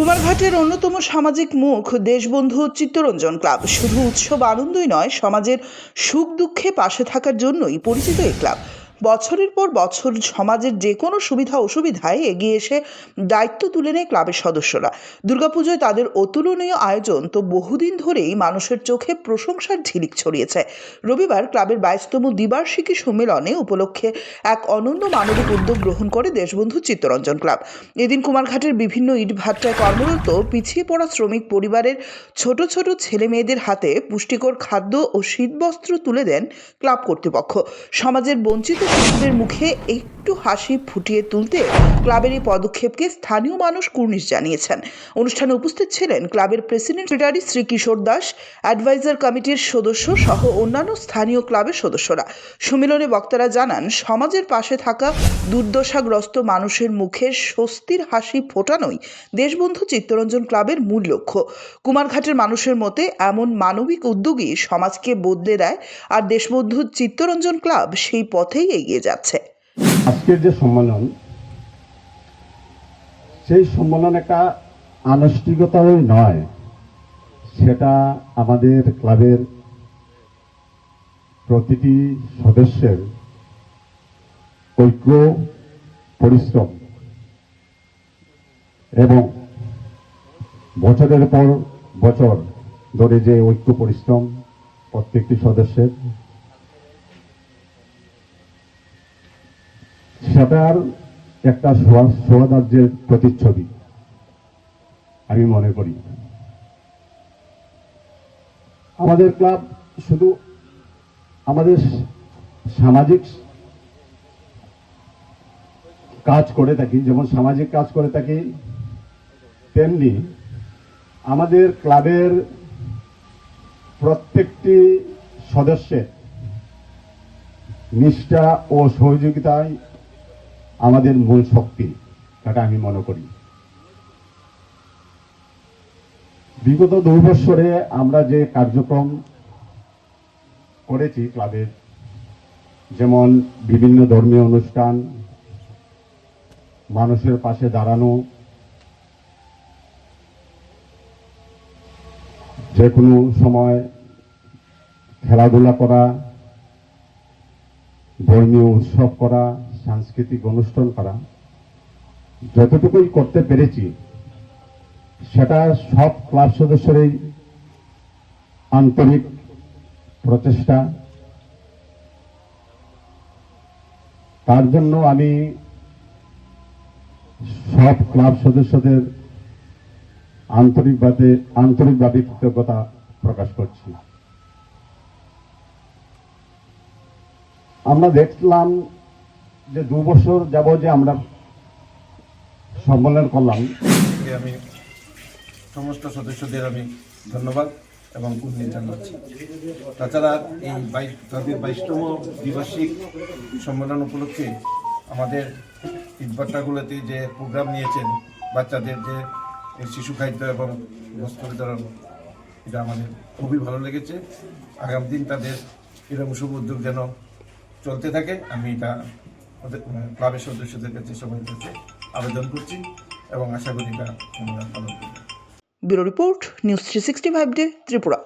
কুমারঘাটের অন্যতম সামাজিক মুখ দেশবন্ধু চিত্তরঞ্জন ক্লাব। শুধু উৎসব আনন্দই নয়, সমাজের সুখ দুঃখে পাশে থাকার জন্যই পরিচিত এই ক্লাব। বছরের পর বছর সমাজের যে কোনো সুবিধা অসুবিধায় এগিয়ে এসে দায়িত্ব তুলে নেয় ক্লাবের সদস্যরা। দুর্গাপুজোয় তাদের অতুলনীয় আয়োজন তো বহুদিন ধরেই মানুষের চোখে প্রশংসার ঝিলিক ছড়িয়েছে। রবিবার ক্লাবের বাইশতম দ্বিবার্ষিকী সম্মেলনে উপলক্ষে এক অনন্য মানবিক উদ্যোগ গ্রহণ করে দেশবন্ধু চিত্তরঞ্জন ক্লাব। এদিন কুমারঘাটের বিভিন্ন ইটভাটায় কর্মরত, পিছিয়ে পড়া শ্রমিক পরিবারের ছোট ছোট ছেলে মেয়েদের হাতে পুষ্টিকর খাদ্য ও শীতবস্ত্র তুলে দেন ক্লাব কর্তৃপক্ষ। সমাজের বঞ্চিত মুখে একটু হাসি ফুটিয়ে তুলতে ক্লাবের এই পদক্ষেপকে স্থানীয় মানুষ কুর্নিশ জানিয়েছেন। অনুষ্ঠানে উপস্থিত ছিলেন ক্লাবের president secretary Shri Kishore Das, adviser কমিটির সদস্য সহ অন্যান্য স্থানীয় ক্লাবের সদস্যরা। সম্মেলনে বক্তারা জানান, সমাজের পাশে থাকা দুর্দশাগ্রস্ত মানুষের মুখে স্বস্তির হাসি ফোটানোই দেশবন্ধু চিত্তরঞ্জন ক্লাবের মূল লক্ষ্য। কুমারঘাটের মানুষের মতে, এমন মানবিক উদ্যোগই সমাজকে বদলে দেয়, আর দেশবন্ধু চিত্তরঞ্জন ক্লাব সেই পথেই এগিয়ে যাচ্ছে। আজকের যে সম্মেলন, সেই সম্মেলন একটা আনুষ্ঠানিকতাই নয়। সেটা আমাদের ক্লাবের প্রতিটি সদস্যের ঐক্য, পরিশ্রম এবং বছরের পর বছর ধরে যে ঐক্য, পরিশ্রম প্রত্যেকটি সদস্যের সেটার একটা সৌহার্দ্যের প্রতিচ্ছবি, আমি মনে করি। আমাদের ক্লাব শুধু আমাদের সামাজিক কাজ করে থাকি, যেমন সামাজিক কাজ করে থাকি, তেমনি আমাদের ক্লাবের প্রত্যেকটি সদস্যের নিষ্ঠা ও সহযোগিতায় আমাদের মূল শক্তি এটা আমি মনে করি। বিগত দুই বছরে আমরা যে কার্যক্রম করেছি ক্লাবের, যেমন বিভিন্ন ধর্মীয় অনুষ্ঠান, মানুষের পাশে দাঁড়ানো যে কোনো সময় খেলাধুলা করা, ধর্মীয় উৎসব করা সাংস্কৃতিক অনুষ্ঠান করা, যতটুকুই করতে পেরেছি, সেটা সব ক্লাব সদস্যরই আন্তরিক প্রচেষ্টা। তার জন্য আমি সব ক্লাব সদস্যদের আন্তরিকভাবে আন্তরিকভাবে কৃতজ্ঞতা প্রকাশ করছি। আমরা দেখলাম যে দু বছর যাব যে আমরা সম্মেলন করলাম আমি সমস্ত সদস্যদের আমি ধন্যবাদ এবং উন্নীত জানাচ্ছি। তাছাড়া এই বাইশ, তাদের বাইশতম দ্বিবার্ষিক সম্মেলন উপলক্ষে আমাদের ইটভাট্টাগুলোতে যে প্রোগ্রাম নিয়েছেন, বাচ্চাদের যে শিশু খাদ্য এবং বস্ত্র বিতরণ, এটা আমাদের খুবই ভালো লেগেছে। আগামী দিন তাদের এরকম শুভ উদ্যোগ যেন চলতে থাকে, আমি এটা ক্লাবের সদস্যদের কাছে সবার কাছে আবেদন করছি এবং আশা করি এটা bureau report, news three sixty five day, Tripura.